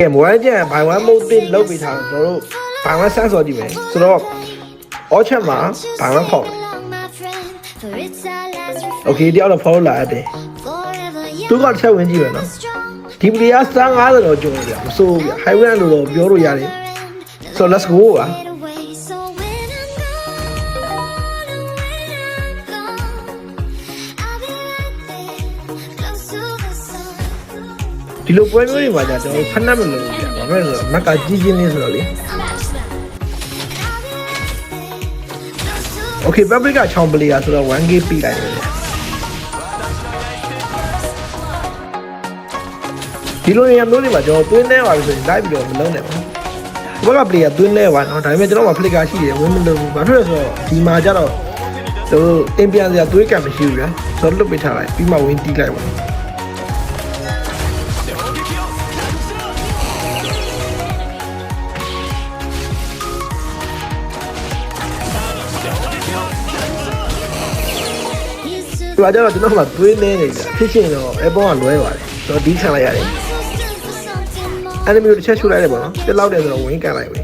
ကဲမွမ်းကြံဘိုင်ဝမ်မုတ်တစ်လောက်ပေးထားတော့တို့ဘိုင်ဝမ်ဆန်းစော်ကြည့်မယ်ဆိုတော့ orchard မှာဘိုင်ဝမ်ခေါ်တယ် okay တယောက်တော့ follow လာတယ်သူကတစ်ချက်ဝင်ကြည့်မယ်နော်ဒီပလီယာစ50တော့ကျော်တယ်ဗျမစိုးဘူးဗျ highway လို့တော့ပြောလို့ရတယ် so let's go ပါ ဒီလိုပွဲမျိုးတွေမှာじゃကျွန်တော်ဖက်နှက်မလို့ဗျဘာဖြစ်လို့လဲမက်ကကြီးချင်းလေးဆိုတော့လေ Okay public က6 player ဆိုတော့ 1k ပြီးလိုက်တယ်ဒီလိုနေရာမျိုးတွေမှာကျွန်တော်တွင်းနေပါလို့ဆိုရင် live ပြီးတော့မလုံးနဲ့ပါဘက်က player တွင်းနေပါတော့ဒါပေမဲ့ကျွန်တော်မှာ flicker ရှိတယ်ဝင်မလို့ဘူးဘာဖြစ်လဲဆိုတော့ဒီမှာကျတော့သူတို့တင်ပြန်စရာသွေးကံမရှိဘူးဗျာဆိုတော့လွတ်ပေးထားလိုက်ပြီးမှဝင်တီးလိုက်ပါ ဒီမှာကျတော့ကျွန်တော်ကသွေးနေနေကြဖြစ်ရှင်တော့အပေါ်ကလွဲပါတယ်ဆိုတော့ဒီခံလိုက်ရတယ် enemy ကိုတစ်ချက်ရှုလိုက်တယ်ပေါ့နော်တက်လောက်တယ်ဆိုတော့ဝင်ကန်လိုက်ပြီ